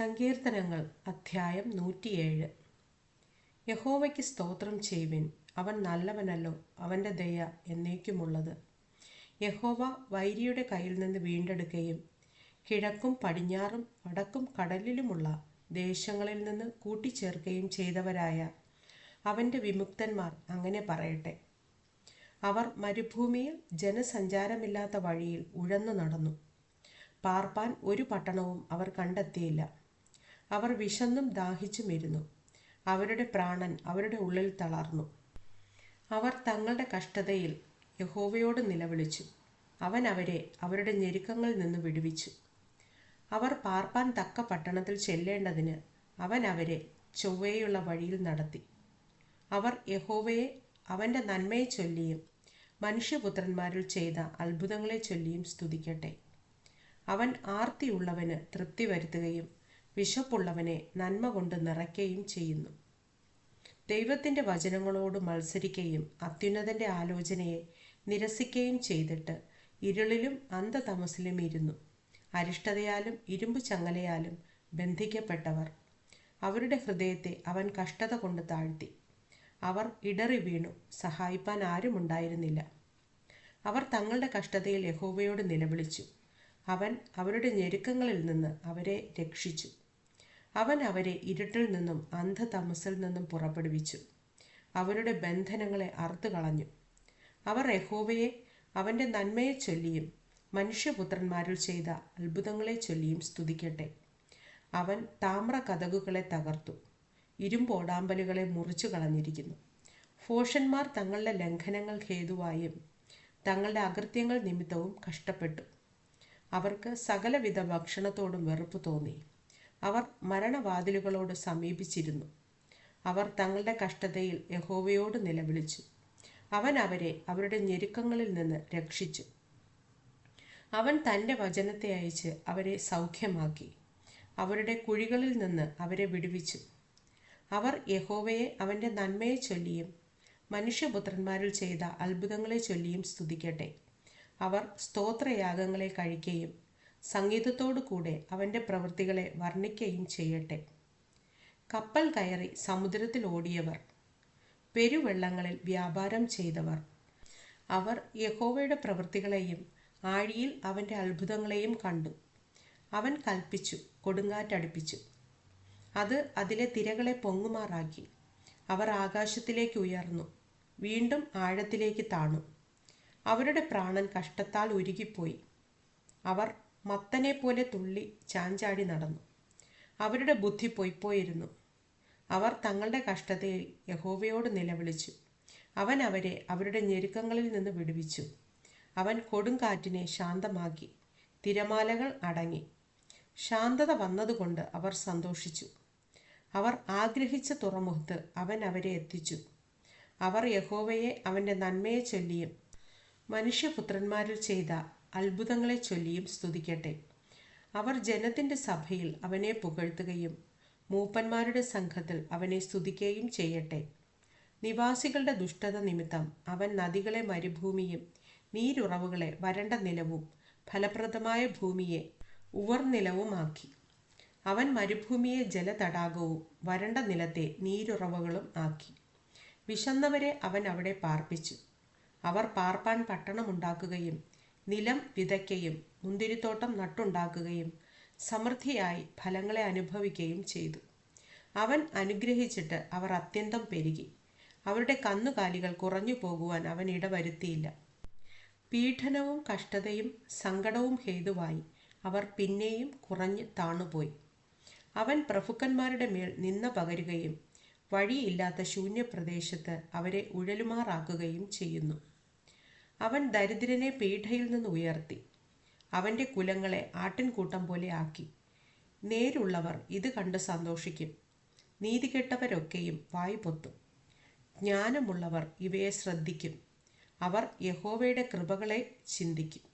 സങ്കീർത്തനങ്ങൾ അധ്യായം നൂറ്റിയേഴ്. യഹോവയ്ക്ക് സ്തോത്രം ചെയ്യുവിൻ. അവൻ നല്ലവനല്ലോ അവന്റെ ദയ എന്നേക്കുമുള്ളത്. യഹോവ വൈരിയുടെ കയ്യിൽ നിന്ന് വീണ്ടെടുക്കുകയും കിഴക്കും പടിഞ്ഞാറും വടക്കും കടലിലുമുള്ള ദേശങ്ങളിൽ നിന്ന് കൂട്ടിച്ചേർക്കുകയും ചെയ്തവരായ അവന്റെ വിമുക്തന്മാർ അങ്ങനെ പറയട്ടെ. അവർ മരുഭൂമിയിൽ ജനസഞ്ചാരമില്ലാത്ത വഴിയിൽ ഉഴന്നു നടന്നു. പാർപ്പാൻ ഒരു പട്ടണവും അവർ കണ്ടെത്തിയില്ല. അവർ വിശന്നും ദാഹിച്ചും ഇരുന്നു അവരുടെ പ്രാണൻ അവരുടെ ഉള്ളിൽ തളർന്നു. അവർ തങ്ങളുടെ കഷ്ടതയിൽ യഹോവയോട് നിലവിളിച്ചു. അവൻ അവരെ അവരുടെ ഞെരുക്കങ്ങളിൽ നിന്ന് വിടുവിച്ചു. അവർ പാർപ്പാൻ തക്ക പട്ടണത്തിൽ ചെല്ലേണ്ടതിന് അവൻ അവരെ ചൊവ്വയുള്ള വഴിയിൽ നടത്തി. അവർ യഹോവയെ അവന്റെ നന്മയെ ചൊല്ലിയും മനുഷ്യപുത്രന്മാരിൽ ചെയ്ത അത്ഭുതങ്ങളെ ചൊല്ലിയും സ്തുതിക്കട്ടെ. അവൻ ആർത്തിയുള്ളവന് തൃപ്തി വരുത്തുകയും വിശപ്പുള്ളവനെ നന്മ കൊണ്ട് നിറയ്ക്കുകയും ചെയ്യുന്നു. ദൈവത്തിന്റെ വചനങ്ങളോട് മത്സരിക്കുകയും അത്യുന്നതന്റെ ആലോചനയെ നിരസിക്കുകയും ചെയ്തിട്ട് ഇരുളിലും അന്ധതമസിലും ഇരുന്നു. അരിഷ്ടതയാലും ഇരുമ്പ് ചങ്ങലയാലും ബന്ധിക്കപ്പെട്ടവർ. അവരുടെ ഹൃദയത്തെ അവൻ കഷ്ടത കൊണ്ട് താഴ്ത്തി. അവർ ഇടറി വീണു. സഹായിപ്പാൻ ആരുമുണ്ടായിരുന്നില്ല അവർ തങ്ങളുടെ കഷ്ടതയിൽ യഹോവയോട് നിലവിളിച്ചു. അവൻ അവരുടെ ഞെരുക്കങ്ങളിൽ നിന്ന് അവരെ രക്ഷിച്ചു. അവൻ അവരെ ഇരുട്ടിൽ നിന്നും അന്ധതമസിൽ നിന്നും പുറപ്പെടുവിച്ചു. അവരുടെ ബന്ധനങ്ങളെ അറുത്തു കളഞ്ഞു അവർ യഹോവയെ അവന്റെ നന്മയെ ചൊല്ലിയും മനുഷ്യപുത്രന്മാരിൽ ചെയ്ത അത്ഭുതങ്ങളെ ചൊല്ലിയും സ്തുതിക്കട്ടെ. അവൻ താമ്ര കഥകുകളെ തകർത്തു. ഇരുമ്പോടാമ്പലുകളെ മുറിച്ചു കളഞ്ഞിരിക്കുന്നു. ഫോഷന്മാർ തങ്ങളുടെ ലംഘനങ്ങൾ ഹേതുവായും തങ്ങളുടെ അകൃത്യങ്ങൾ നിമിത്തവും കഷ്ടപ്പെട്ടു. അവർക്ക് സകലവിധ ഭക്ഷണത്തോടും വെറുപ്പ് തോന്നി. അവർ മരണവാതിലുകളോട് സമീപിച്ചിരുന്നു. അവർ തങ്ങളുടെ കഷ്ടതയിൽ യഹോവയോട് നിലവിളിച്ചു. അവൻ അവരെ അവരുടെ ഞെരുക്കങ്ങളിൽ നിന്ന് രക്ഷിച്ചു. അവൻ തന്റെ വചനത്തെ അയച്ച് അവരെ സൗഖ്യമാക്കി. അവരുടെ കുഴികളിൽ നിന്ന് അവരെ വിടുവിച്ചു. അവർ യഹോവയെ അവന്റെ നന്മയെ ചൊല്ലിയും മനുഷ്യപുത്രന്മാരിൽ ചെയ്ത അത്ഭുതങ്ങളെ ചൊല്ലിയും സ്തുതിക്കട്ടെ. അവർ സ്തോത്രയാഗങ്ങളെ കഴിക്കുകയും സംഗീതത്തോടു കൂടെ അവന്റെ പ്രവൃത്തികളെ വർണിക്കുകയും ചെയ്യട്ടെ. കപ്പൽ കയറി സമുദ്രത്തിൽ ഓടിയവർ പെരുവെള്ളങ്ങളിൽ വ്യാപാരം ചെയ്തവർ. അവർ യഹോവയുടെ പ്രവൃത്തികളെയും ആഴിയിൽ അവന്റെ അത്ഭുതങ്ങളെയും കണ്ടു. അവൻ കൽപ്പിച്ചു കൊടുങ്കാറ്റടുപ്പിച്ചു. അത് അതിലെ തിരകളെ പൊങ്ങുമാറാക്കി. അവർ ആകാശത്തിലേക്ക് ഉയർന്നു വീണ്ടും ആഴത്തിലേക്ക് താണു. അവരുടെ പ്രാണൻ കഷ്ടത്താൽ ഉരുകിപ്പോയി. അവർ മത്തനെ പോലെ തുള്ളി ചാഞ്ചാടി നടന്നു. അവരുടെ ബുദ്ധി പൊയ്പോയിരുന്നു അവർ തങ്ങളുടെ കഷ്ടതയിൽ യഹോവയോട് നിലവിളിച്ചു. അവൻ അവരെ അവരുടെ ഞെരുക്കങ്ങളിൽ നിന്ന് വിടുവിച്ചു. അവൻ കൊടുങ്കാറ്റിനെ ശാന്തമാക്കി തിരമാലകൾ അടങ്ങി. ശാന്തത വന്നതുകൊണ്ട് അവർ സന്തോഷിച്ചു. അവർ ആഗ്രഹിച്ച തുറമുഖത്ത് അവൻ അവരെ എത്തിച്ചു. അവർ യഹോവയെ അവന്റെ നന്മയെ ചൊല്ലിയും മനുഷ്യപുത്രന്മാരിൽ ചെയ്ത അത്ഭുതങ്ങളെ ചൊല്ലിയും സ്തുതിക്കട്ടെ. അവർ ജനത്തിന്റെ സഭയിൽ അവനെ പുകഴ്ത്തുകയും മൂപ്പന്മാരുടെ സംഘത്തിൽ അവനെ സ്തുതിക്കുകയും ചെയ്യട്ടെ. നിവാസികളുടെ ദുഷ്ടത നിമിത്തം അവൻ നദികളെ മരുഭൂമിയും നീരുറവുകളെ വരണ്ട നിലവും ഫലപ്രദമായ ഭൂമിയെ ഉവർനിലവുമാക്കി. അവൻ മരുഭൂമിയെ ജലതടാകവും വരണ്ട നിലത്തെ നീരുറവുകളും ആക്കി. വിശന്നവരെ അവൻ അവിടെ പാർപ്പിച്ചു. അവർ പാർപ്പാൻ പട്ടണമുണ്ടാക്കുകയും നിലം വിതയ്ക്കുകയും മുന്തിരിത്തോട്ടം നട്ടുണ്ടാക്കുകയും സമൃദ്ധിയായി ഫലങ്ങളെ അനുഭവിക്കുകയും ചെയ്തു. അവൻ അനുഗ്രഹിച്ചിട്ട് അവർ അത്യന്തം പെരുകി. അവരുടെ കന്നുകാലികൾ കുറഞ്ഞു പോകുവാൻ അവൻ ഇടവരുത്തിയില്ല. പീഡനവും കഷ്ടതയും സങ്കടവും ഹേതുവായി അവർ പിന്നെയും കുറഞ്ഞ് താണുപോയി. അവൻ പ്രഭുക്കന്മാരുടെ മേൽ നിന്ന പകരുകയും വഴിയില്ലാത്ത ശൂന്യപ്രദേശത്ത് അവരെ ഉഴലുമാറാക്കുകയും ചെയ്യുന്നു. അവൻ ദരിദ്രനെ പീഠയിൽ നിന്ന് ഉയർത്തി. അവന്റെ കുലങ്ങളെ ആട്ടിൻകൂട്ടം പോലെ ആക്കി. നേരുള്ളവർ ഇത് കണ്ട് സന്തോഷിക്കും. നീതികെട്ടവരൊക്കെയും വായി പൊത്തും. ജ്ഞാനമുള്ളവർ ഇവയെ ശ്രദ്ധിക്കും. അവർ യഹോവയുടെ കൃപകളെ ചിന്തിക്കും.